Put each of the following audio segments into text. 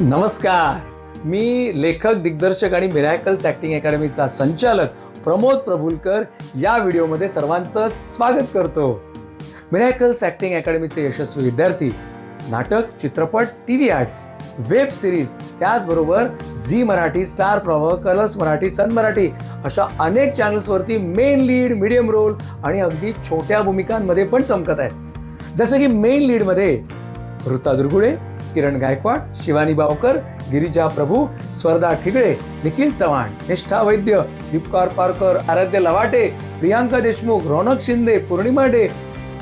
नमस्कार. मी लेखक दिग्दर्शक आणि मिरॅकल्स ॲक्टिंग अकॅडमीचा संचालक प्रमोद प्रभुलकर या व्हिडिओमध्ये सर्वांचं स्वागत करतो. मिरॅकल्स ॲक्टिंग अकॅडमीचे यशस्वी विद्यार्थी नाटक चित्रपट T V arts web series त्याचबरोबर Zee Marathi star Pravah Colors Marathi Sun Marathi अशा अनेक चॅनल्सवरती मेन लीड मिडियम रोल आणि अगदी छोट्या भूमिकांमध्ये पण चमकत आहेत. जसं की मेन लीडमध्ये ऋता दुर्गुळे किरण गायकवाड शिवानी बावकर गिरिजा प्रभू स्वर्धा ठिगळे निखिल चव्हाण निष्ठा वैद्य दीपकार पारकर आराध्य लवाटे प्रियांका देशमुख रौनक शिंदे पौर्णिमा डे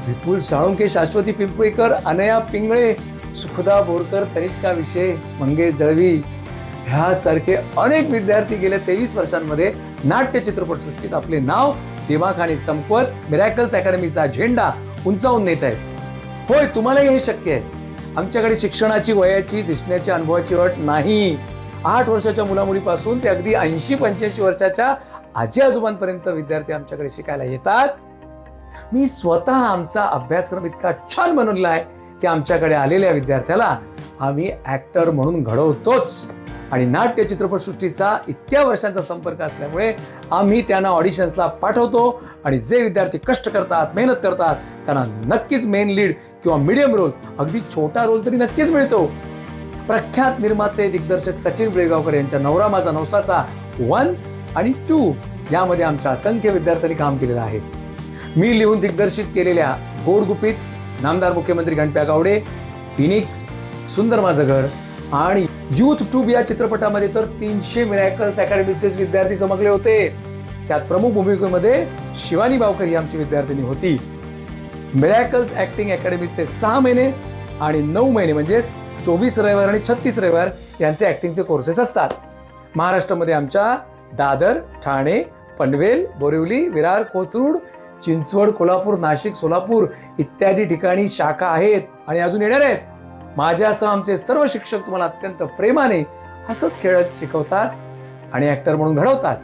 विपुल साळुंके शाश्वती पिंपळीकर अनया पिंगळे सुखदा बोरकर तनिष्का विषे मंगेश दळवी ह्यासारखे अनेक विद्यार्थी गेल्या तेवीस वर्षांमध्ये नाट्य चित्रपटसृष्टीत आपले नाव दिमाखाने चमकवत मिरॅकल्स अकॅडमीचा झेंडा उंचावून नेत आहेत. होय तुम्हालाही हे शक्य आहे. आमच्याकडे शिक्षणाची वयाची दिसण्याची अनुभवाची अट नाही. आठ वर्षाच्या मुलामुलीपासून ते अगदी ऐंशी पंच्याऐंशी वर्षाच्या आजी आजोबांपर्यंत विद्यार्थी आमच्याकडे शिकायला येतात. मी स्वतः आमचा अभ्यासक्रम इतका छान बनवलेला आहे की आमच्याकडे आलेल्या विद्यार्थ्याला आम्ही ऍक्टर म्हणून घडवतोच. आणि नाट्य चित्रपटसृष्टीचा इतक्या वर्षांचा संपर्क असल्यामुळे आम्ही त्यांना ऑडिशन्सला पाठवतो. आणि जे विद्यार्थी कष्ट करतात मेहनत करतात त्यांना नक्कीच मेन लीड किंवा मिडियम रोल अगदी छोटा रोल तरी नक्कीच मिळतो. प्रख्यात निर्माते दिग्दर्शक सचिन बेळगावकर यांच्या नवरा माझा नवसाचा वन आणि टू यामध्ये आमच्या असंख्य विद्यार्थ्यांनी काम केलेलं आहे. मी लिहून दिग्दर्शित केलेल्या गोडगुपित नामदार मुख्यमंत्री गणप्या गावडे फिनिक्स सुंदर माझं घर आणि युथ ट्यूब या चित्रपटामध्ये तर तीनशे मिरॅकल्स अकॅडमीचे विद्यार्थी चमकले होते. त्यात प्रमुख भूमिकेमध्ये शिवानी बावकर ही आमची विद्यार्थिनी होती. मिरॅकल्स ऍक्टिंग अकॅडमीचे सहा महिने आणि नऊ महिने म्हणजेच चोवीस रविवार आणि छत्तीस रविवार यांचे ऍक्टिंगचे कोर्सेस असतात. महाराष्ट्रामध्ये आमच्या दादर ठाणे पनवेल बोरिवली विरार कोथरूड चिंचवड कोल्हापूर नाशिक सोलापूर इत्यादी ठिकाणी शाखा आहेत आणि अजून येणार आहेत. माझ्यासह आमचे सर्व शिक्षक तुम्हाला अत्यंत प्रेमाने हसत खेळत शिकवतात आणि ऍक्टर म्हणून घडवतात.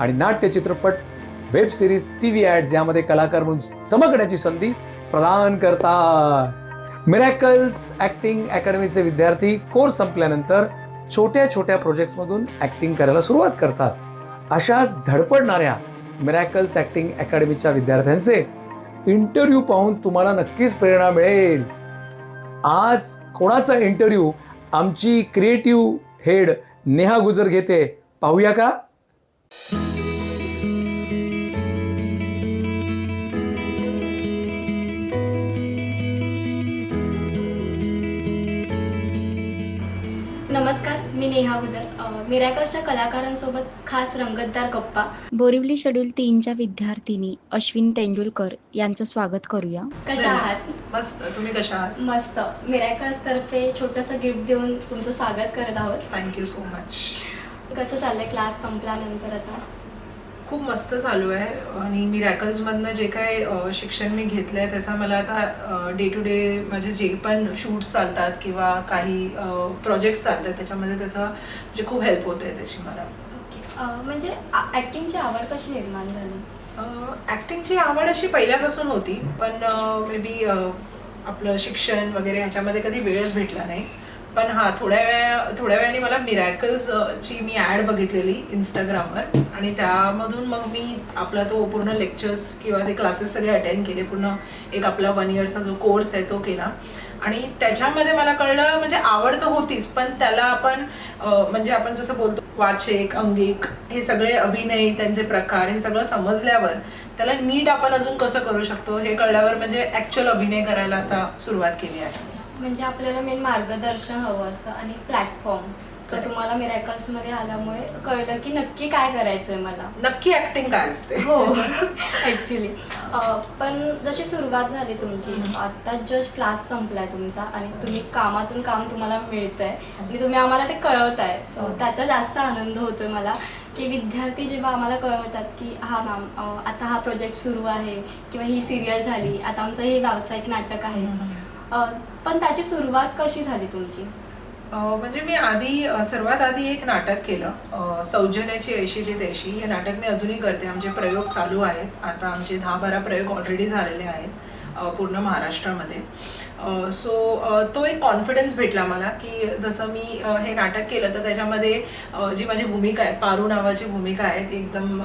आणि नाट्य चित्रपट web series T V ads यामध्ये कलाकार म्हणून चमकण्याची संधी प्रदान करतात. मिरॅकल्स ॲक्टिंग अकॅडमीचे विद्यार्थी कोर्स संपल्यानंतर छोट्या छोट्या प्रोजेक्ट्समधून ॲक्टिंग करायला सुरुवात करतात. अशाच धडपडणाऱ्या मिरॅकल्स ॲक्टिंग अकॅडमीच्या विद्यार्थ्यांचे इंटरव्ह्यू पाहून तुम्हाला नक्कीच प्रेरणा मिळेल. आज कोणाचा इंटरव्ह्यू आमची क्रिएटिव्ह हेड नेहा गुजर घेते. पाहूया का? मी नेहा गुजर अ, मिरॅकल्सच्या कलाकारांसोबत खास रंगतदार गप्पा. बोरिवली शेड्यूल तीनच्या विद्यार्थिनी अश्विन तेंडुलकर यांचं स्वागत करूया. कशा आहात? मस्त. तुम्ही कशा आहात? मस्त. मिरॅकल्स तर्फे छोटंसं गिफ्ट देऊन तुमचं स्वागत करत आहोत. थँक्यू सो मच कसं चाललंय? क्लास संपल्यानंतर आता? खूप मस्त चालू आहे आणि मी रॅकल्समधनं जे काय शिक्षण मी घेतलं आहे त्याचा मला आता डे टू डे माझे जे पण शूट्स चालतात किंवा काही प्रोजेक्ट्स चालतात त्याच्यामध्ये त्याचा म्हणजे खूप हेल्प होते त्याची मला. म्हणजे ॲक्टिंगची आवड कशी निर्माण झाली? ॲक्टिंगची आवड अशी पहिल्यापासून होती पण मे बी आपलं शिक्षण वगैरे ह्याच्यामध्ये कधी वेळच भेटला नाही. पण हा थोड्या वेळा थोड्या वेळाने मला मिरॅकल्स ची मी ॲड बघितलेली इंस्टाग्रामवर आणि त्यामधून मग मी आपला तो पूर्ण लेक्चर्स किंवा ते क्लासेस सगळे अटेंड केले. पूर्ण एक आपला वन इयरचा जो कोर्स आहे तो केला. आणि त्याच्यामध्ये मला कळलं म्हणजे आवड तर होतीच पण त्याला आपण म्हणजे आपण जसं बोलतो वाचक अंगिक हे सगळे अभिनय त्यांचे प्रकार हे सगळं समजल्यावर त्याला नीट आपण अजून कसं करू शकतो हे कळल्यावर म्हणजे ॲक्च्युअल अभिनय करायला आता सुरुवात केली आहे. म्हणजे आपल्याला मेन मार्गदर्शन हवं असतं आणि प्लॅटफॉर्म तर. तुम्हाला मिरॅकल्समध्ये आल्यामुळे कळलं की नक्की काय करायचंय मला. नक्की ऍक्टिंग काय असते? हो ॲक्च्युली पण जशी सुरुवात झाली तुमची आता जस्ट क्लास संपलाय तुमचा आणि तुम्ही कामातून काम तुम्हाला मिळतंय आणि तुम्ही आम्हाला ते कळवताय. सो हो. त्याचा जास्त आनंद होतोय मला की विद्यार्थी जेव्हा आम्हाला कळवतात की हा मॅम आता हा प्रोजेक्ट सुरू आहे किंवा ही सिरियल झाली आता आमचं हे व्यावसायिक नाटक आहे. पण त्याची सुरुवात कशी झाली तुमची? म्हणजे मी आधी सर्वात आधी एक नाटक केलं. सौजन्याची ऐशी जे देशी हे नाटक मी अजूनही करते. आमचे प्रयोग चालू आहेत. आता आमचे दहा बारा प्रयोग ऑलरेडी झालेले आहेत पूर्ण महाराष्ट्रामध्ये. सो तो एक कॉन्फिडन्स भेटला मला की जसं मी हे नाटक केलं तर त्याच्यामध्ये जी माझी भूमिका आहे पारू नावाची भूमिका आहे ती एकदम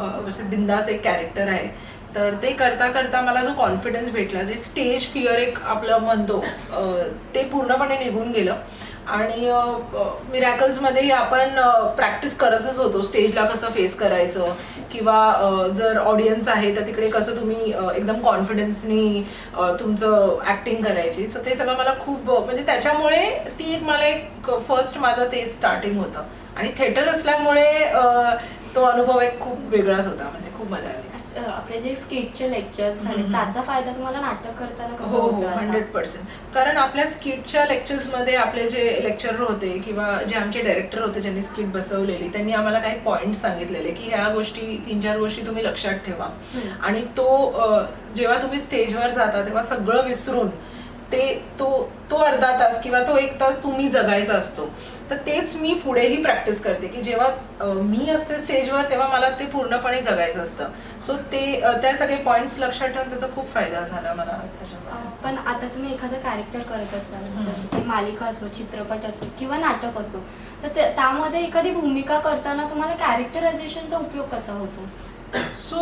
बिंदास एक कॅरेक्टर आहे. तर ते करता करता मला जो कॉन्फिडन्स भेटला जे स्टेज फिअर एक आपलं म्हणतो ते पूर्णपणे निघून गेलं. आणि मिरॅकल्समध्येही आपण प्रॅक्टिस करतच होतो. स्टेजला कसं फेस करायचं? किंवा जर ऑडियन्स आहे तर तिकडे कसं तुम्ही एकदम कॉन्फिडन्सनी तुमचं ॲक्टिंग करायची? सो ते सगळं मला खूप म्हणजे त्याच्यामुळे ती एक मला एक फर्स्ट माझं ते स्टार्टिंग होतं. आणि थिएटर असल्यामुळे तो अनुभव एक खूप वेगळाच होता. म्हणजे खूप मजा आली. आपले जे स्किटचे लेक्चर्स झाले. त्याचा फायदा तुम्हाला नाटक करताना कसं हो हो होतो? हंड्रेड पर्सेंट कारण आपल्या स्किटच्या लेक्चर्समध्ये आपले जे लेक्चरर होते किंवा जे आमचे डायरेक्टर होते ज्यांनी स्किट बसवलेली त्यांनी आम्हाला काही पॉईंट सांगितलेले की ह्या गोष्टी तीन चार गोष्टी तुम्ही लक्षात ठेवा. आणि तो जेव्हा तुम्ही स्टेजवर जाता तेव्हा सगळं विसरून ते तो तो अर्धा तास किंवा तो एक तास तुम्ही जगायचा असतो. तर तेच मी पुढेही प्रॅक्टिस करते की जेव्हा मी असते स्टेजवर तेव्हा मला ते पूर्णपणे जगायचं असतं. सो ते त्या सगळे पॉईंट्स लक्षात ठेवून त्याचा खूप फायदा झाला मला त्याच्यामध्ये. पण आता तुम्ही एखादं कॅरेक्टर करत असाल. जसं की मालिका असो चित्रपट असो किंवा नाटक असो तर त्यामध्ये एखादी भूमिका करताना तुम्हाला कॅरेक्टरायझेशनचा उपयोग कसा होतो? सो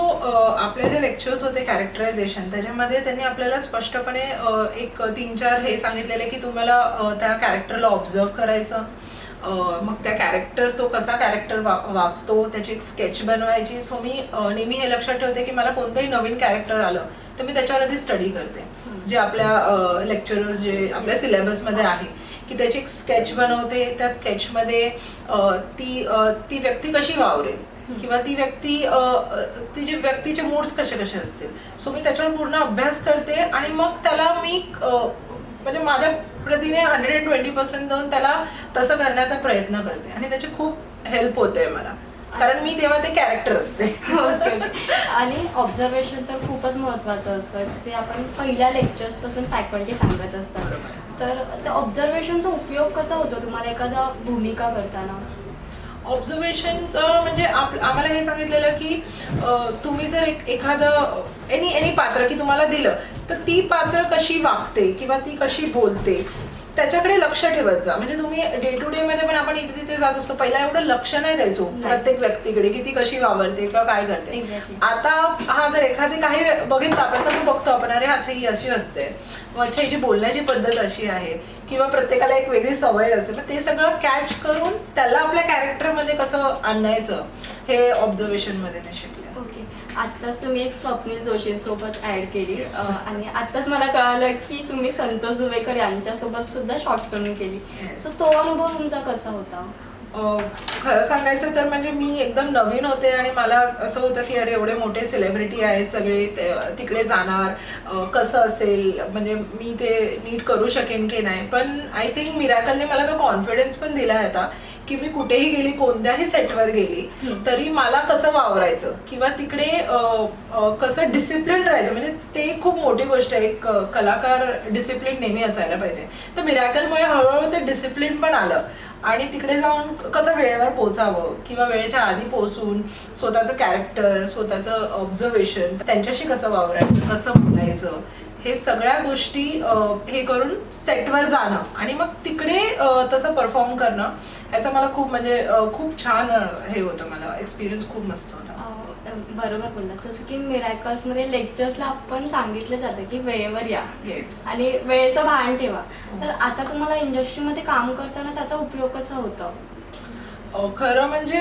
आपले जे लेक्चर्स होते कॅरेक्टरायझेशन त्याच्यामध्ये त्यांनी आपल्याला स्पष्टपणे एक तीन चार हे सांगितलेले की तुम्हाला त्या कॅरेक्टरला ऑब्झर्व करायचं. मग त्या कॅरेक्टर तो कसा कॅरेक्टर वागतो त्याची एक स्केच बनवायची. सो मी नेहमी हे लक्षात ठेवते की मला कोणतंही नवीन कॅरेक्टर आलं तर मी त्याच्यावर आधी स्टडी करते. जे आपल्या लेक्चरर्स जे आपल्या सिलेबसमध्ये आहे की त्याची एक स्केच बनवते. त्या स्केचमध्ये ती ती व्यक्ती कशी वावरेल? किंवा ती व्यक्ती तिचे व्यक्तीचे मूड्स कसे कसे असतील. सो मी त्याच्यावर पूर्ण अभ्यास करते आणि मग त्याला मी म्हणजे माझ्या प्रतीने हंड्रेड अँड ट्वेंटी पर्सेंट देऊन त्याला तसं करण्याचा प्रयत्न करते आणि त्याची खूप हेल्प होते मला. कारण मी तेव्हा ते कॅरेक्टर असते. आणि ऑब्झर्वेशन तर खूपच महत्वाचं असतं. ते आपण पहिल्या लेक्चर्सपासून फॅकल्टी सांगत असतात. तर त्या ऑब्झर्वेशनचा उपयोग कसा होतो तुम्हाला एखादा भूमिका करताना? ऑब्झर्वेशनचं म्हणजे आप आम्हाला हे सांगितलेलं की तुम्ही जर एक एखादं एनी एनी पात्र की तुम्हाला दिलं तर ती पात्र कशी वागते किंवा ती कशी बोलते? त्याच्याकडे लक्ष ठेवत जा. म्हणजे तुम्ही डे टू डे मध्ये पण आपण इथे तिथे जात असतो. पहिला एवढं लक्ष नाही द्यायचो. प्रत्येक व्यक्तीकडे की ती कशी वावरते किंवा काय करते. आता हा जर एखादी काही बघितलं आपण तर बघतो आपण अरे अच्छा ही अशी असते. अच्छा हिची बोलण्याची पद्धत अशी आहे किंवा प्रत्येकाला एक वेगळी सवय असते. मग ते सगळं कॅच करून त्याला आपल्या कॅरेक्टरमध्ये कसं आणायचं हे ऑब्झर्वेशनमध्ये मी शिकले आत्ताच तुम्ही एक स्वप्नील जोशी सोबत ऍड केली. Yes. आणि आत्ताच मला कळालं की तुम्ही संतोष जुवेकर यांच्यासोबत सुद्धा शॉर्ट फिल्म केली. Yes. सो तो अनुभव तुमचा कसा होता? खरं सांगायचं तर म्हणजे मी एकदम नवीन होते आणि मला असं होतं की अरे एवढे मोठे सेलिब्रिटी आहेत सगळे तिकडे जाणार कसं असेल म्हणजे मी ते नीट करू शकेन की नाही. पण आय थिंक मिराकलने मला तो कॉन्फिडन्स पण दिला आता की मी कुठेही गेली कोणत्याही सेटवर गेली. तरी मला कसं वावरायचं? किंवा तिकडे कसं डिसिप्लिन राहायचं? म्हणजे ते खूप मोठी गोष्ट आहे. एक कलाकार डिसिप्लिन नेहमी असायला पाहिजे. तर मिराकलमुळे हळूहळू ते डिसिप्लिन पण आलं. आणि तिकडे जाऊन कसं वेळेवर पोचावं किंवा वेळेच्या आधी पोचून स्वतःचं कॅरेक्टर स्वतःचं ऑब्झर्वेशन त्यांच्याशी कसं वावरायचं? कसं बोलायचं? हे सगळ्या गोष्टी हे करून सेटवर जाणं आणि मग तिकडे तसं परफॉर्म करणं याचा मला खूप म्हणजे खूप छान हे होतं मला. एक्सपिरियन्स खूप मस्त होता. बरोबर बोललात. जसं की मिरॅकल्समध्ये लेक्चर्सला आपण सांगितलं जातं की वेळेवर या. येस आणि वेळेचं भान ठेवा. तर आता तुम्हाला इंडस्ट्रीमध्ये काम करताना त्याचा उपयोग कसा होता? खरं म्हणजे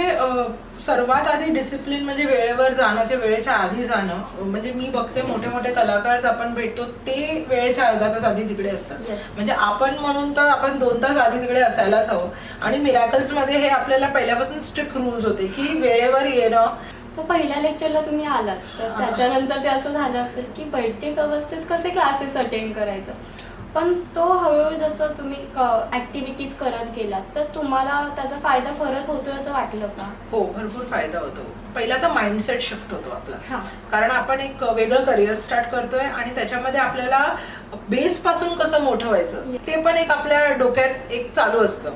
सर्वात आधी डिसिप्लिन म्हणजे वेळेवर जाणं किंवा वेळेच्या आधी जाणं. म्हणजे मी बघते मोठे मोठे कलाकार आपण भेटतो ते वेळेच्या अर्धा तास आधी तिकडे असतात. म्हणजे आपण म्हणून तर आपण दोन तास आधी तिकडे असायलाच हवं. आणि मिरॅकल्समध्ये हे आपल्याला पहिल्यापासून स्ट्रिक्ट रूल्स होते की वेळेवर येणं. सो पहिल्या लेक्चरला तुम्ही आलात. तर. त्याच्यानंतर ते असं झालं असेल की बैठक व्यवस्थित कसे क्लासेस अटेंड करायचं? पण तो हळूहळू जसं तुम्ही ऍक्टिव्हिटीज करत गेलात तर तुम्हाला त्याचा फायदा खरंच होतोय असं वाटलं का? हो भरपूर फायदा होतो. पहिला तर माइंडसेट शिफ्ट होतो आपला. हा. कारण आपण एक वेगळं करिअर स्टार्ट करतोय आणि त्याच्यामध्ये आपल्याला बेस पासून कसं मोठं व्हायचं ते पण एक आपल्या डोक्यात एक चालू असतं.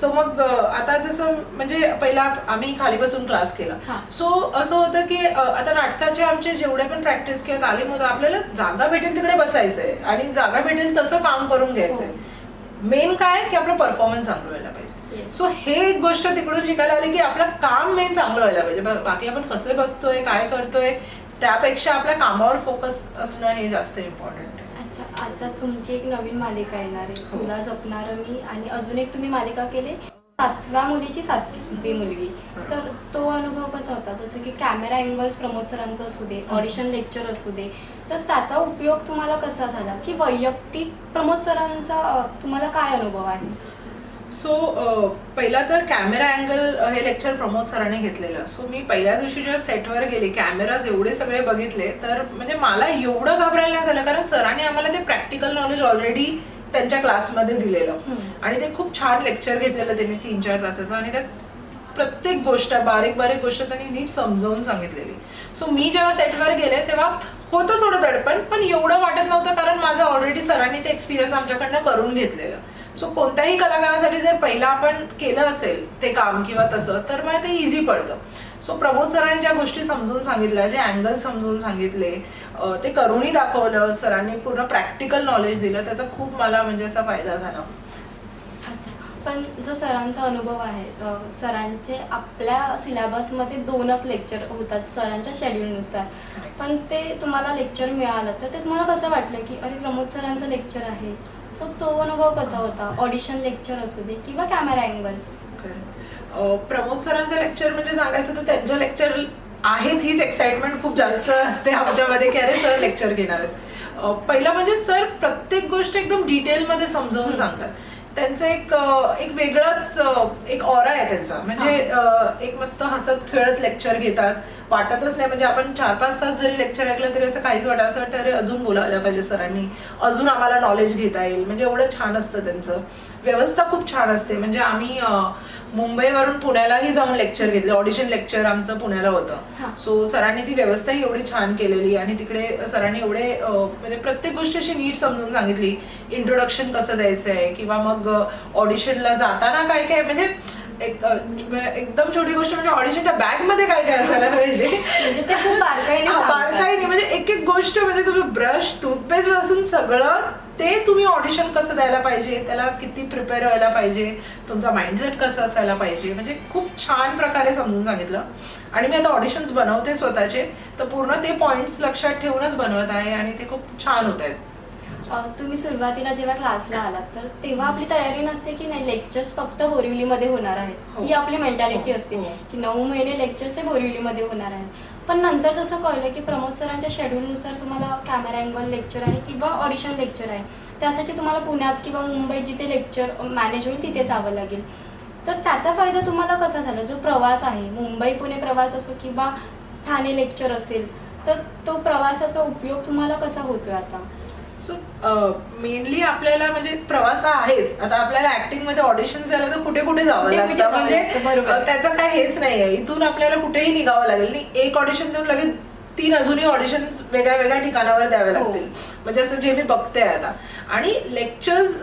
सो मग आता जसं म्हणजे पहिला आम्ही खाली बसून क्लास केला. हा. सो असं होतं की आता नाटकाचे आमचे जेवढे पण प्रॅक्टिस किंवा तालीम होतं आपल्याला जागा भेटेल तिकडे बसायचंय आणि जागा भेटेल तसं काम करून घ्यायचंय. मेन काय? की आपलं परफॉर्मन्स चांगलं व्हायला पाहिजे. सो हे एक गोष्ट तिकडून शिकायला आली की आपलं काम मेन चांगलं व्हायला पाहिजे. बाकी आपण कसे बसतोय काय करतोय त्यापेक्षा आपल्या कामावर फोकस असणं हे जास्त इम्पॉर्टंट आहे. आता तुमची एक नवीन मालिका येणार आहे. हो. तुला जपणार मी आणि अजून एक तुम्ही मालिका केली सातव्या मुलीची सातवी मुलगी. तर तो अनुभव कसा होता? जसं की कॅमेरा अँगल्स प्रमोद सरांचं असू दे ऑडिशन लेक्चर असू दे तर त्याचा उपयोग तुम्हाला कसा झाला? की वैयक्तिक प्रमोद सरांचा तुम्हाला काय अनुभव आहे? सो पहिला तर कॅमेरा अँगल हे लेक्चर प्रमोद सरांनी घेतलेलं. सो मी पहिल्या दिवशी जेव्हा सेटवर गेले कॅमेराज एवढे सगळे बघितले तर म्हणजे मला एवढं घाबरायला नाही झालं कारण सरांनी आम्हाला ते प्रॅक्टिकल नॉलेज ऑलरेडी त्यांच्या क्लासमध्ये दिलेलं. आणि ते खूप छान लेक्चर घेतलेलं त्यांनी तीन चार तासाचं. आणि त्यात प्रत्येक गोष्ट बारीक बारीक गोष्ट त्यांनी नीट समजावून सांगितलेली. सो मी जेव्हा सेटवर गेले तेव्हा होतं थोडं दडपण पण एवढं वाटत नव्हतं कारण माझं ऑलरेडी सरांनी ते एक्सपिरियन्स आमच्याकडनं करून घेतलेलं. सो कोणत्याही कलाकारासाठी जर पहिला आपण केलं असेल ते काम किंवा तसं तर मग ते इझी पडतं. सो प्रमोद सरांनी ज्या गोष्टी समजून सांगितल्या जे अँगल समजून सांगितले ते करूनही दाखवलं सरांनी पूर्ण प्रॅक्टिकल नॉलेज दिलं त्याचा खूप मला म्हणजे असा फायदा झाला. पण जो सरांचा अनुभव आहे सरांचे आपल्या सिलेबसमध्ये दोनच लेक्चर होतात सरांच्या शेड्यूलनुसार. पण ते तुम्हाला लेक्चर मिळालं तर ते तुम्हाला कसं वाटलं की अरे प्रमोद सरांचं लेक्चर आहे? सो तो अनुभव कसा होता? ऑडिशन लेक्चर असू दे किंवा कॅमेरा अँगल्स प्रमोद सरांचं लेक्चर म्हणजे सांगायचं तर त्यांच्या लेक्चर आहेच. हीच एक्साइटमेंट खूप जास्त असते आमच्यामध्ये की अरे सर लेक्चर घेणार आहेत. पहिलं म्हणजे सर प्रत्येक गोष्ट एकदम डिटेलमध्ये समजावून सांगतात. त्यांचं एक एक वेगळंच एक ऑरा आहे त्यांचा. म्हणजे एक मस्त हसत खेळत लेक्चर घेतात. वाटतच नाही म्हणजे आपण चार पाच तास जरी लेक्चर ऐकलं तरी असं काहीच वाटत असं वाटतं अरे अजून बोलायला पाहिजे सरांनी. अजून आम्हाला नॉलेज घेता येईल. म्हणजे एवढं छान असतं त्यांचं. व्यवस्था खूप छान असते. म्हणजे आम्ही मुंबईवरून पुण्यालाही जाऊन लेक्चर घेतले. ऑडिशन लेक्चर आमचं पुण्याला हा. होतं सो सरांनी ती व्यवस्थाही एवढी छान केलेली आणि तिकडे सरांनी एवढे म्हणजे प्रत्येक गोष्ट अशी नीट समजून सांगितली. इंट्रोडक्शन कसं द्यायचं आहे? किंवा मग ऑडिशनला जाताना काय काय म्हणजे एक अं, एकदम छोटी गोष्ट म्हणजे ऑडिशनच्या बॅगमध्ये काय काय असायला पाहिजे? म्हणजे बारकाईने हा. बारकाईने म्हणजे एक एक गोष्ट म्हणजे तुम्ही ब्रश टूथपेस्टपासून सगळं ते तुम्ही ऑडिशन कसं द्यायला पाहिजे? त्याला किती प्रिपेअर व्हायला पाहिजे? तुमचा माइंडसेट कसं असायला पाहिजे? म्हणजे खूप छान प्रकारे समजून सांगितलं. आणि मी आता ऑडिशन्स बनवते स्वतःचे तर पूर्ण ते पॉइंट्स लक्षात ठेवूनच बनवत आहे आणि ते खूप छान होत आहेत. तुम्ही सुरुवातीला जेव्हा क्लासला आलात तर तेव्हा आपली तयारी नसते की नाही लेक्चर्स फक्त बोरिवलीमध्ये होणार आहेत. हो. ही. आपली मेंटॅलिटी हो, असते. की नऊ महिने लेक्चर्स हे बोरिवलीमध्ये होणार आहेत. पण नंतर जसं कळलं की प्रमोद सरांच्या शेड्यूलनुसार तुम्हाला कॅमेरा अँगल लेक्चर आहे किंवा ऑडिशन लेक्चर आहे. त्यासाठी तुम्हाला पुण्यात किंवा मुंबईत जिथे लेक्चर मॅनेज होईल तिथे जावं लागेल. तर त्याचा फायदा तुम्हाला कसा झाला? जो प्रवास आहे मुंबई पुणे प्रवास असो किंवा ठाणे लेक्चर असेल तर तो प्रवासाचा उपयोग तुम्हाला कसा होतोय आता? सो मेनली आपल्याला म्हणजे प्रवास हा आहेच. आता आपल्याला ऍक्टिंगमध्ये ऑडिशन झालं तर कुठे कुठे जावं कुठे कुठे लागतं जावं म्हणजे लागतं, बरोबर. अं, त्याचं काय हेच नाहीये. इथून आपल्याला कुठेही निघावं लागेल नाही. एक ऑडिशन देऊन लगेच तीन अजूनही ऑडिशन वेगळ्या वेगळ्या ठिकाणावर द्यावे हो. लागतील. म्हणजे असं जे मी बघते आता. आणि लेक्चर्स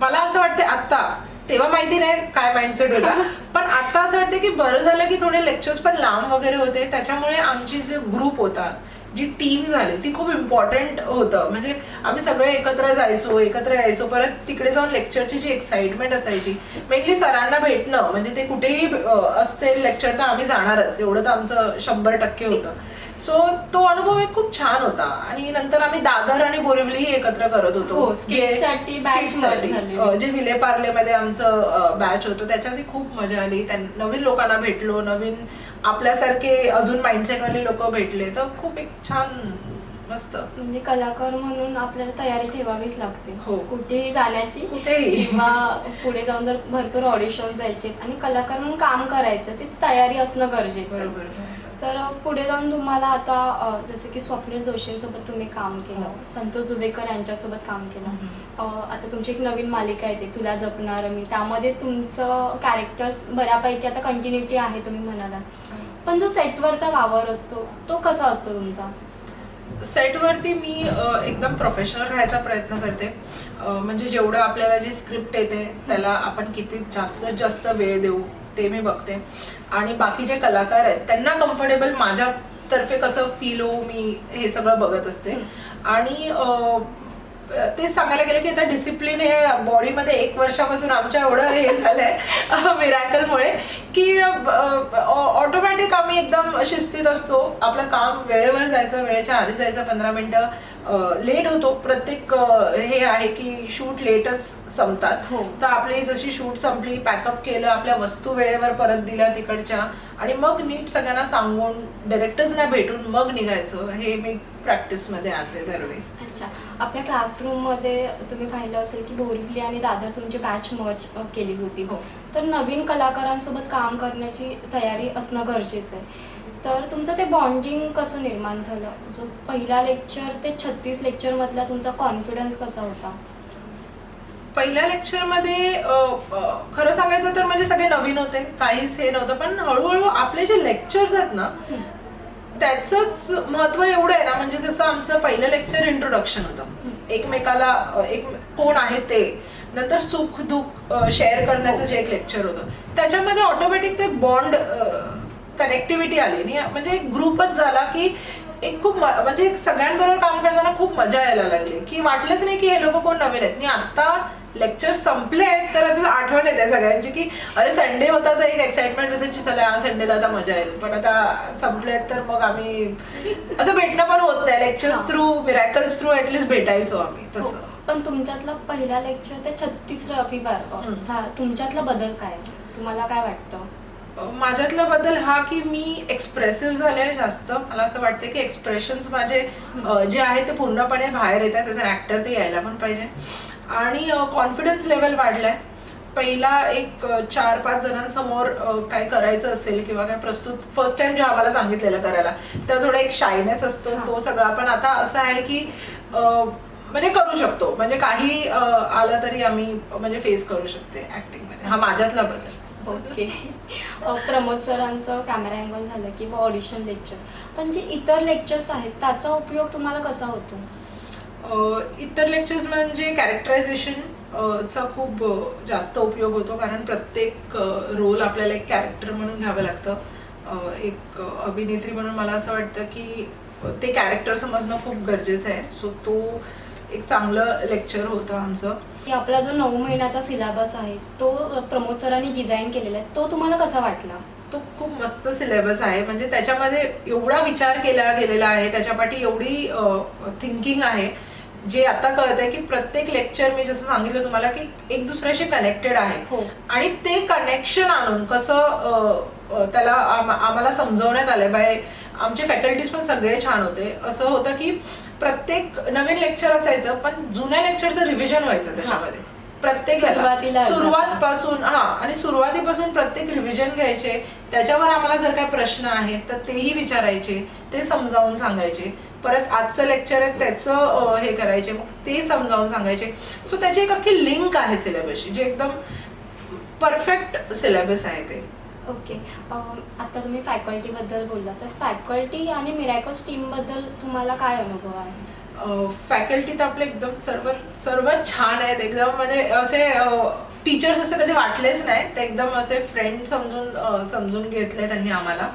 मला असं वाटतं आत्ता तेव्हा माहिती नाही काय माइंडसेट होता. पण आता असं वाटतं की बरं झालं की थोडे लेक्चर्स पण लांब वगैरे होते. त्याच्यामुळे आमची जे ग्रुप होता जी टीम झाली ती खूप इम्पॉर्टंट होतं. म्हणजे आम्ही सगळे एकत्र जायचो एकत्र यायचो परत तिकडे जाऊन लेक्चरची जी एक्साइटमेंट असायची मेनली सरांना भेटणं म्हणजे ते कुठेही असते लेक्चर तर आम्ही जाणारच. एवढं तर आमचं शंभर टक्के होतं. सो तो अनुभव एक खूप छान होता. आणि नंतर आम्ही दादर आणि बोरिवलीही एकत्र करत होतो. हो. अं, जे विलेपार्लेमध्ये आमचं बॅच होतं त्याच्यामध्ये खूप मजा आली. नवीन लोकांना भेटलो नवीन आपल्यासारखे अजून माइंडसेटवाले लोक भेटले तर खूप एक छान मस्त म्हणजे कलाकार म्हणून आपल्याला तयारी ठेवावीच लागते हो. कुठेही जाण्याची कुठेही. किंवा पुढे जाऊन जर भरपूर ऑडिशन्स द्यायचे आणि कलाकार म्हणून काम करायचं ती तयारी असणं गरजेचं. बरोबर तर पुढे जाऊन तुम्हाला आता अ, जसं की स्वप्नील जोशींसोबत तुम्ही काम केलं हो. संतोष जुबेकर यांच्यासोबत काम केलं. अ, आता तुमची एक नवीन मालिका येते तुला जपणार मी त्यामध्ये तुमचं कॅरेक्टर बऱ्यापैकी आता कंटिन्युटी आहे तुम्ही म्हणालात पण जो सेटवरचा वावर असतो तो कसा असतो तुमचा? सेटवरती मी एकदम प्रोफेशनल राहायचा प्रयत्न करते. म्हणजे जेवढं आपल्याला जी स्क्रिप्ट येते त्याला आपण किती जास्तीत जास्त वेळ देऊ ते मी बघते. आणि बाकी जे कलाकार आहेत त्यांना कम्फर्टेबल माझ्यातर्फे कसं फील हो मी हे सगळं बघत असते. आणि तेच सांगायला गेलं की आता डिसिप्लिन हे बॉडीमध्ये एक वर्षापासून आमच्या एवढं हे झालंय मिरॅकलमुळे की ऑटोमॅटिक आम्ही एकदम शिस्तीत असतो. आपलं काम वेळेवर जायचं वेळेच्या आधी जायचं पंधरा मिनटं. लेट होतो. प्रत्येक हे आहे की शूट लेटच संपतात. हो. तर आपली जशी शूट संपली पॅकअप केलं आपल्या वस्तू वेळेवर परत दिल्या तिकडच्या आणि मग नीट सगळ्यांना सांगून डायरेक्टर्सना भेटून मग निघायचं. हे मी प्रॅक्टिसमध्ये आणते दरवेळी. अच्छा. आपल्या क्लासरूममध्ये तुम्ही पाहिलं असेल की बोरिवली आणि दादर तुमची बॅच मर्ज केली होती. हो. तर नवीन कलाकारांसोबत काम करण्याची तयारी असणं गरजेचं आहे. तर तुमचं ते बॉन्डिंग कसं निर्माण झालं? जो पहिला लेक्चर ते छत्तीस लेक्चरमधला तुमचा कॉन्फिडन्स कसा होता? पहिल्या लेक्चरमध्ये खरं सांगायचं तर म्हणजे सगळे नवीन होते काहीच हे नव्हतं पण हळूहळू आपले जे लेक्चर्स आहेत ना त्याचंच महत्त्व एवढं आहे ना म्हणजे जसं आमचं पहिलं लेक्चर इंट्रोडक्शन होतं. एकमेकाला एक कोण आहे ते नंतर सुख दुःख शेअर करण्याचं जे एक लेक्चर होतं. त्याच्यामध्ये ऑटोमॅटिक ते बॉन्ड कनेक्टिव्हिटी आली. आणि म्हणजे एक ग्रुपच झाला की एक खूप म्हणजे एक सगळ्यांबरोबर काम करताना खूप मजा यायला लागली. की वाटलंच नाही की हे लोक कोण नवीन आहेत. आणि आता लेक्चर संपले आहेत तर आता आठवण येते सगळ्यांची की अरे संडे होता तर एक एक्साइटमेंट असायची चला हा संडेला आता मजा येईल. पण आता संपले आहेत तर मग आम्ही असं भेटणं पण होत नाही. Lectures through miracles through at least भेटायचो आम्ही हो. तसं. पण तुमच्यातला पहिला लेक्चर ते छत्तीस रविवार तुमच्यातला बदल काय? तुम्हाला काय वाटतं? माझ्यातला बदल हा की मी एक्सप्रेसिव्ह झाले जास्त. मला असं वाटतं की एक्सप्रेशन्स माझे जे आहे ते पूर्णपणे बाहेर येत आहेत ॲज अन ॲक्टर ते यायला पण पाहिजे. आणि कॉन्फिडन्स लेवल वाढलाय. पहिला एक चार पाच जणांसमोर काय करायचं असेल किंवा काय प्रस्तुत फर्स्ट टाइम जे आम्हाला सांगितलेलं करायला तर थोडा एक शायनेस असतो. तो सगळा पण आता असं आहे की म्हणजे करू शकतो. म्हणजे काही आलं तरी आम्ही म्हणजे फेस करू शकते ऍक्टिंगमध्ये हा माझ्यातला बदल. ओके प्रमोद सरांचं कॅमेरा अँगल झालं किंवा ऑडिशन लेक्चर पण जे इतर लेक्चर्स आहेत त्याचा उपयोग तुम्हाला कसा होतो? इतर लेक्चर्स म्हणजे कॅरेक्टरायझेशन चा खूप जास्त उपयोग होतो. कारण प्रत्येक रोल आपल्याला एक कॅरेक्टर म्हणून घ्यावं लागतं. एक अभिनेत्री म्हणून मला असं वाटतं की ते कॅरेक्टर समजणं खूप गरजेचं आहे. सो तो एक चांगलं लेक्चर होतं आमचं. आपला जो नऊ महिन्याचा सिलेबस आहे तो प्रमोद सरांनी डिझाईन केलेला आहे तो तुम्हाला कसा वाटला? तो खूप मस्त सिलेबस आहे. म्हणजे त्याच्यामध्ये एवढा विचार केला गेलेला आहे त्याच्यापाठी एवढी थिंकिंग आहे जे आता कळतंय की प्रत्येक लेक्चर मी जसं सांगितलं तुम्हाला की एक दुसऱ्याशी कनेक्टेड आहे. हो. आणि ते कनेक्शन आणून कसं त्याला आम- आम्हाला समजवण्यात आलंय. बाय आमचे फॅकल्टीज पण सगळे छान होते. असं होतं की प्रत्येक नवीन लेक्चर असायचं पण जुन्या लेक्चरचं रिव्हिजन व्हायचं त्याच्यामध्ये. प्रत्येक सुरुवात. पासून हा. आणि सुरुवातीपासून प्रत्येक रिव्हिजन घ्यायचे. त्याच्यावर आम्हाला जर काही प्रश्न आहेत तर तेही विचारायचे ते समजावून सांगायचे. परत आजचं लेक्चर आहे त्याचं हे करायचे मग ते समजावून सांगायचे. सो त्याची एक अख्खी लिंक आहे सिलेबसची जे एकदम परफेक्ट सिलेबस आहे ते. ओके. आता तुम्ही फॅकल्टीबद्दल बोलला. तर फॅकल्टी आणि मिरॅकल्स टीमबद्दल तुम्हाला काय अनुभव आहे? फॅकल्टी तर आपले एकदम सर्व सर्व छान आहेत. एकदम म्हणजे असे टीचर्स असे कधी वाटलेच नाही. ते एकदम असे फ्रेंड समजून समजून घेतले त्यांनी आम्हाला.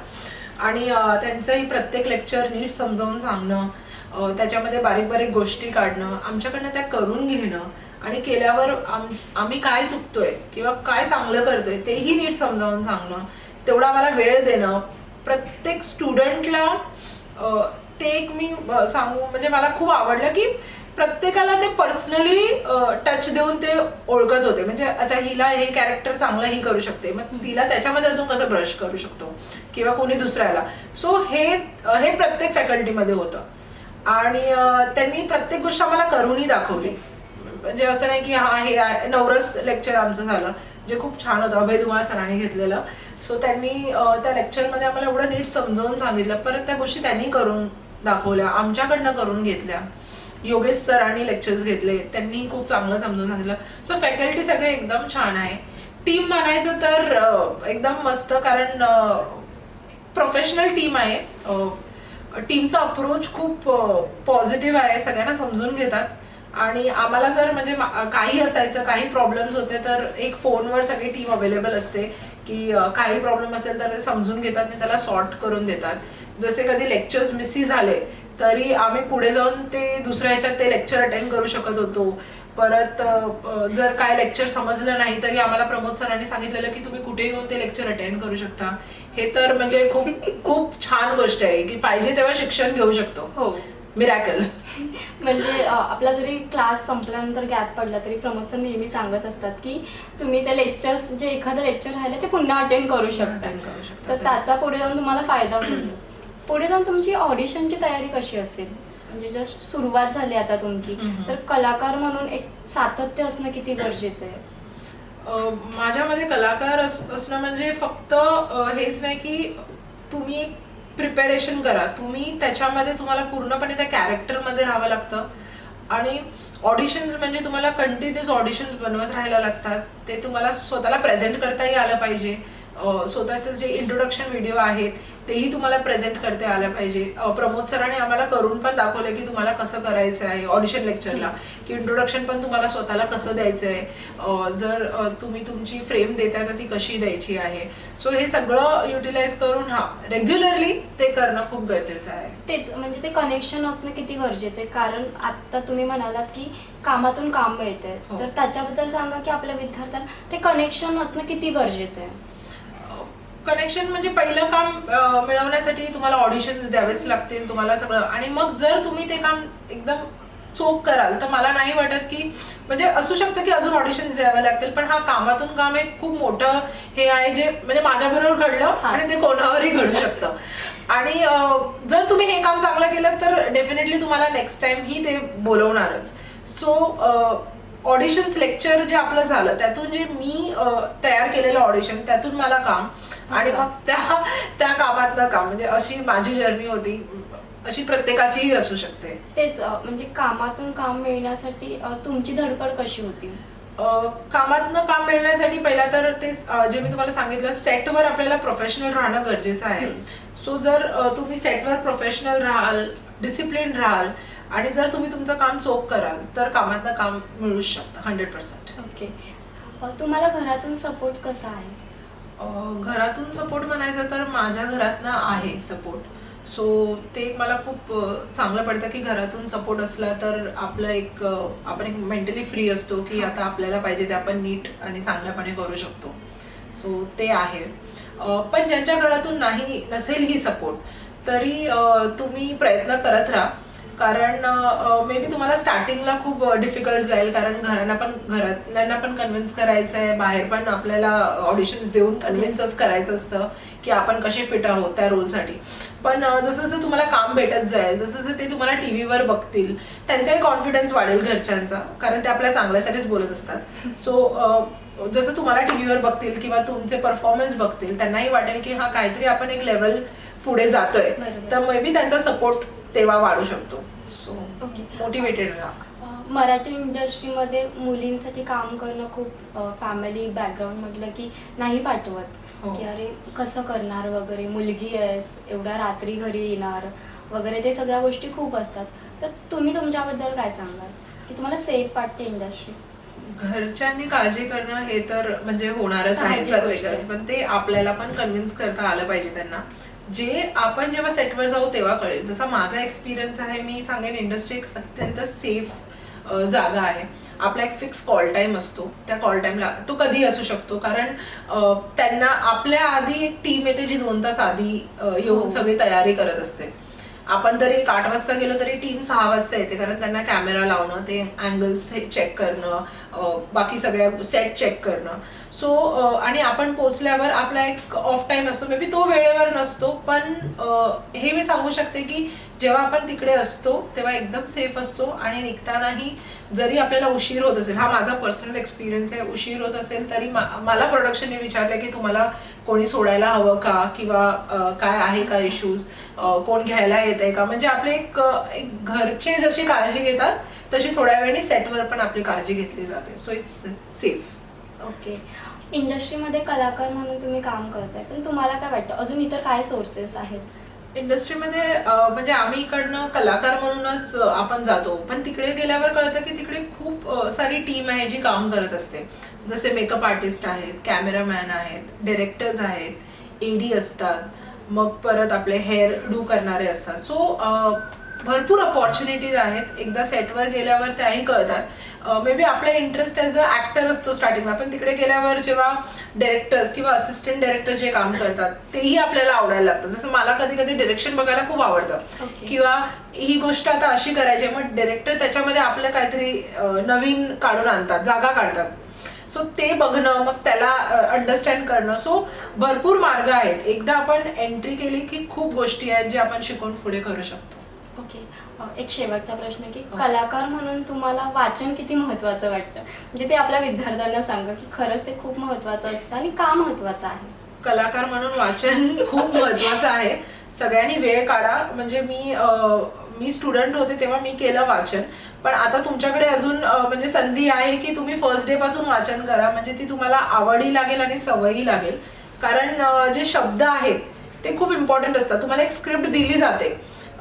आणि त्यांचंही प्रत्येक लेक्चर नीट समजावून सांगणं त्याच्यामध्ये बारीक बारीक गोष्टी काढणं आमच्याकडनं त्या करून घेणं आणि केल्यावर आम आम्ही काय चुकतोय किंवा काय चांगलं करतोय तेही नीट समजावून सांगणं तेवढा मला वेळ देणं. प्रत्येक स्टुडंटला ते एक मी सांगू म्हणजे मला खूप आवडलं की प्रत्येकाला ते पर्सनली टच देऊन ते ओळखत होते. म्हणजे अच्छा हिला हे कॅरेक्टर चांगलं ही करू शकते. मग तिला त्याच्यामध्ये अजून कसं ब्रश करू शकतो? किंवा कोणी दुसऱ्याला. सो हे हे प्रत्येक फॅकल्टीमध्ये होतं. आणि त्यांनी प्रत्येक गोष्ट आम्हाला करूनही दाखवली. म्हणजे असं नाही की हा हे आहे- नवरस लेक्चर आमचं झालं. जे खूप छान होतं. अभय दुमा सरांनी घेतलेलं. सो त्यांनी त्या लेक्चरमध्ये आम्हाला एवढं नीट समजावून सांगितलं. परत त्या गोष्टी त्यांनी करून दाखवल्या. आमच्याकडनं करून घेतल्या. योगेश सरांनी लेक्चर्स घेतले. त्यांनी खूप चांगलं समजून सांगितलं. सो फॅकल्टी सगळे एकदम छान आहे. टीम म्हणायचं तर एकदम मस्त कारण प्रोफेशनल टीम आहे. टीमचा अप्रोच खूप पॉझिटिव्ह आहे सगळ्यांना समजून घेतात. आणि आम्हाला जर म्हणजे काही असायचं काही प्रॉब्लेम्स होते तर एक फोनवर सगळी टीम अवेलेबल असते की काही प्रॉब्लेम असेल तर ते समजून घेतात आणि त्याला सॉर्ट करून देतात. जसे कधी लेक्चर्स मिसी झाले तरी आम्ही पुढे जाऊन ते दुसऱ्या ह्याच्यात ते लेक्चर अटेंड करू शकत होतो. परत जर काय लेक्चर समजलं नाही तरी आम्हाला प्रमोद सरांनी सांगितलेलं की तुम्ही कुठे येऊन ते लेक्चर अटेंड करू शकता. हे तर म्हणजे खूप खूप छान गोष्ट आहे की पाहिजे तेव्हा शिक्षण घेऊ शकतो. हो. मिरॅकल म्हणजे आपला जरी क्लास संपल्यानंतर गॅप पडला तरी प्रमोद सर नेहमी सांगत असतात की तुम्ही ते लेक्चर्स जे एखादं लेक्चर राहिलं ते पुन्हा अटेंड करू शकता. Attend करू शकता. तर त्याचा पुढे जाऊन तुम्हाला फायदा होईल. पुढे जाऊन तुमची ऑडिशनची तयारी कशी असेल? म्हणजे जस्ट सुरुवात झाली आता तुमची. तर कलाकार म्हणून एक सातत्य असणं किती गरजेचं आहे? माझ्यामध्ये कलाकार अस- असणं म्हणजे फक्त हेच नाही की तुम्ही प्रिपेरेशन करा. तुम्ही त्याच्यामध्ये तुम्हाला पूर्णपणे त्या कॅरेक्टरमध्ये राहावं लागतं. आणि ऑडिशन्स म्हणजे तुम्हाला कंटिन्युअस ऑडिशन्स बनवत राहायला लागतात. ते तुम्हाला स्वतःला प्रेझेंट करताही आलं पाहिजे. स्वतःचे जे इंट्रोडक्शन व्हिडिओ आहेत तेही तुम्हाला प्रेझेंट करता आलं पाहिजे. प्रमोद सरांनी आम्हाला करून पण दाखवलं की तुम्हाला कसं करायचं आहे ऑडिशन लेक्चरला की इंट्रोडक्शन पण तुम्हाला स्वतःला कसं द्यायचं आहे जर तुम्ही तुमची फ्रेम देताय तर ती कशी द्यायची आहे. सो हे सगळं युटिलाइज करून हा रेग्युलरली ते करणं खूप गरजेचं आहे. तेच म्हणजे ते कनेक्शन असणं किती गरजेचं आहे? कारण आता तुम्ही म्हणालात की कामातून काम मिळतंय. हो. तर त्याच्याबद्दल सांगा की आपल्या विद्यार्थ्यांना ते कनेक्शन असणं किती गरजेचं आहे? कनेक्शन म्हणजे पहिलं काम मिळवण्यासाठी तुम्हाला ऑडिशन्स द्यावेच लागतील तुम्हाला सगळं. आणि मग जर तुम्ही ते काम एकदम चोख कराल तर मला नाही वाटत की म्हणजे असू शकतं की अजून ऑडिशन्स द्यावे लागतील पण हा कामातून काम एक खूप मोठं हे आहे जे म्हणजे माझ्याबरोबर घडलं. आणि ते कोणावरही घडू शकतं. आणि जर तुम्ही हे काम चांगलं केलं तर डेफिनेटली तुम्हाला नेक्स्ट टाइम ही ते बोलवणारच. सो ऑडिशन्स लेक्चर जे आपलं झालं त्यातून जे मी तयार केलेलं ऑडिशन त्यातून मला काम. आणि मग त्या त्या कामातलं काम. म्हणजे अशी माझी जर्नी होती. अशी प्रत्येकाचीही असू शकते. तेच म्हणजे कामातून काम मिळण्यासाठी तुमची धडपड कशी होती? कामातनं काम मिळण्यासाठी पहिला तर ते जे मी तुम्हाला सांगितलं सेटवर आपल्याला प्रोफेशनल राहणं गरजेचं आहे. सो जर तुम्ही सेटवर प्रोफेशनल राहाल डिसिप्लिन राहाल आणि जर तुम्ही तुमचं काम चोख कराल तर कामातनं काम मिळूच शकतं हंड्रेड पर्सेंट ओके. तुम्हाला घरातून सपोर्ट कसा आहे? घरातून सपोर्ट म्हणायचं तर माझ्या घरातनं आहे सपोर्ट सो ते एक मला खूप चांगलं पडतं की घरातून सपोर्ट असला तर आपलं एक आपण एक मेंटली फ्री असतो की आता आपल्याला पाहिजे ते आपण नीट आणि चांगल्यापणे करू शकतो. सो ते आहे. पण ज्यांच्या घरातून नाही नसेल ही सपोर्ट तरी तुम्ही प्रयत्न करत राहा. कारण मे बी तुम्हाला स्टार्टिंगला खूप डिफिकल्ट जाईल कारण घरांना पण घरातल्यांना पण कन्व्हिन्स करायचं आहे बाहेर पण आपल्याला ऑडिशन्स देऊन कन्व्हिन्सच करायचं असतं की आपण कसे फिट आहोत त्या रोलसाठी पण जसं जसं तुम्हाला काम भेटत जाईल जसं जसं ते तुम्हाला टी व्हीवर बघतील त्यांचाही कॉन्फिडन्स वाढेल घरच्यांचा कारण ते आपल्या चांगल्यासाठीच बोलत असतात. सो जसं तुम्हाला टी व्हीवर बघतील किंवा तुमचे परफॉर्मन्स बघतील त्यांनाही वाटेल की हा काहीतरी आपण एक लेवल पुढे जातोय. तर मे बी त्यांचा सपोर्ट तेव्हा वाढू शकतो. सो मोटिवेटेड राहा. मराठी इंडस्ट्रीमध्ये मुलींसाठी काम करणं खूप फॅमिली बॅकग्राऊंड म्हटलं की नाही पाठवत. हो. की अरे कसं करणार वगैरे मुलगी आहेस एवढ्या रात्री घरी येणार वगैरे ते सगळ्या गोष्टी खूप असतात. तर तुम्ही तुमच्याबद्दल काय सांगाल? की तुम्हाला सेफ वाटते इंडस्ट्री घरच्यांनी काळजी करणं हे तर म्हणजे होणारच आहे प्रत्येकाच. पण ते आपल्याला पण कन्व्हिन्स करता आलं पाहिजे त्यांना. जे आपण जेव्हा सेटवर जाऊ तेव्हा कळेल. जसा माझा एक्सपिरियन्स आहे मी सांगेन इंडस्ट्री एक अत्यंत सेफ जागा आहे. आपला एक फिक्स कॉल टाइम असतो. त्या कॉल टाइमला तो कधी असू शकतो. कारण त्यांना आपल्या आधी एक टीम येते जी दोन तास आधी येऊन हो. सगळी तयारी करत असते. आपण तरी एक आठ वाजता गेलो तरी टीम सहा वाजता येते. कारण त्यांना कॅमेरा लावणं ते अँगल्स चेक करणं बाकी सगळ्या सेट चेक करणं. सो आणि आपण पोचल्यावर आपला एक ऑफ टाईम असतो. मे बी तो वेळेवर नसतो पण हे मी सांगू शकते की जेव्हा आपण तिकडे असतो तेव्हा एकदम सेफ असतो आणि निघतानाही जरी आपल्याला उशीर होत असेल हा माझा पर्सनल एक्सपिरियन्स आहे उशीर होत असेल तरी मा- मला प्रोडक्शनने विचारलं की तुम्हाला कोणी सोडायला हवं का? किंवा काय आहे का इश्यूज कोण घ्यायला येत आहे का? म्हणजे आपले एक एक घरचे जशी काळजी घेतात तशी थोड्या वेळाने सेटवर पण आपली काळजी घेतली जाते. So it's safe okay. इंडस्ट्रीमध्ये कलाकार म्हणून तुम्ही काम करताय पण तुम्हाला काय वाटतं? अजून इतर काय सोर्सेस आहेत? इंडस्ट्रीमध्ये म्हणजे आम्ही इकडनं कलाकार म्हणूनच आपण जातो. पण तिकडे गेल्यावर कळतं की तिकडे खूप सारी टीम आहे जी काम करत असते. जसे मेकअप आर्टिस्ट आहेत कॅमेरामॅन आहेत डिरेक्टर्स आहेत एडी असतात मग परत आपले हेअर डू करणारे असतात. सो भरपूर अपॉर्च्युनिटीज आहेत. एकदा सेटवर गेल्यावर त्याही कळतात. मे बी आपला इंटरेस्ट ॲज अ ॲक्टर असतो स्टार्टिंगला पण तिकडे गेल्यावर जेव्हा डायरेक्टर्स किंवा असिस्टंट डायरेक्टर जे काम करतात तेही आपल्याला आवडायला लागतं. जसं मला कधी कधी डिरेक्शन बघायला खूप आवडतं. किंवा ही गोष्ट आता अशी करायची आहे, मग डिरेक्टर त्याच्यामध्ये आपलं काहीतरी नवीन काढून आणतात जागा काढतात. सो ते बघणं मग त्याला अंडरस्टँड करणं. सो भरपूर मार्ग आहेत. एकदा आपण एंट्री केली की खूप गोष्टी आहेत जे आपण शिकून पुढे करू शकतो. ओके. एक शेवटचा प्रश्न की. कलाकार म्हणून तुम्हाला वाचन किती महत्वाचं वाटतं? म्हणजे ते आपल्या विद्यार्थ्यांना सांगा की खरंच ते खूप महत्वाचं असतं आणि का महत्वाचं आहे? कलाकार म्हणून वाचन खूप महत्वाचं आहे. सगळ्यांनी वेळ काढा. म्हणजे मी मी स्टुडंट होते तेव्हा मी केलं वाचन. पण आता तुमच्याकडे अजून म्हणजे संधी आहे की तुम्ही फर्स्ट डे पासून वाचन करा. म्हणजे ती तुम्हाला आवडही लागेल आणि सवयही लागेल. कारण जे शब्द आहेत ते खूप इम्पॉर्टंट असतात. तुम्हाला एक स्क्रिप्ट दिली जाते.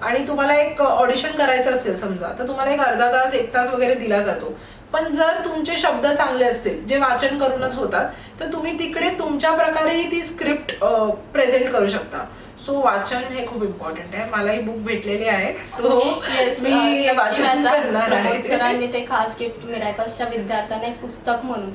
आणि तुम्हाला एक ऑडिशन करायचं असेल समजा तर तुम्हाला एक अर्धा तास एक तास वगैरे दिला जातो. पण जर तुमचे शब्द चांगले असतील जे वाचन करूनच होतात तर तुम्ही तिकडे तुमच्या प्रकारेही ती स्क्रिप्ट प्रेझेंट करू शकता. सो वाचन हे खूप इम्पॉर्टंट आहे. मलाही बुक भेटलेली आहे. सो मी वाचन करणार आहे. सरांनी ते खास गिफ्ट मिरायकल्सच्या विद्यार्थ्यांना एक पुस्तक म्हणून.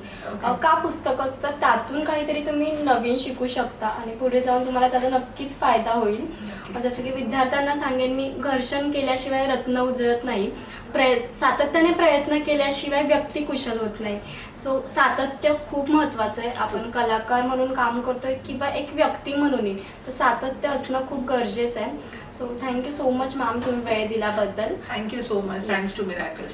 का पुस्तक असतं? त्यातून काहीतरी तुम्ही नवीन शिकू शकता आणि पुढे जाऊन तुम्हाला त्याचा नक्कीच फायदा होईल. जसं की विद्यार्थ्यांना सांगेन मी घर्षण केल्याशिवाय रत्न उजळत नाही. प्रय सातत्याने प्रयत्न केल्याशिवाय व्यक्ती कुशल होत नाही. सो सातत्य खूप महत्त्वाचं आहे. आपण कलाकार म्हणून काम करतोय किंवा एक व्यक्ती म्हणूनही तर सातत्य असणं खूप गरजेचं आहे. So thank you so much ma'am तुम्ही वेळ दिल्याबद्दल. Thank you so much thanks to miracle.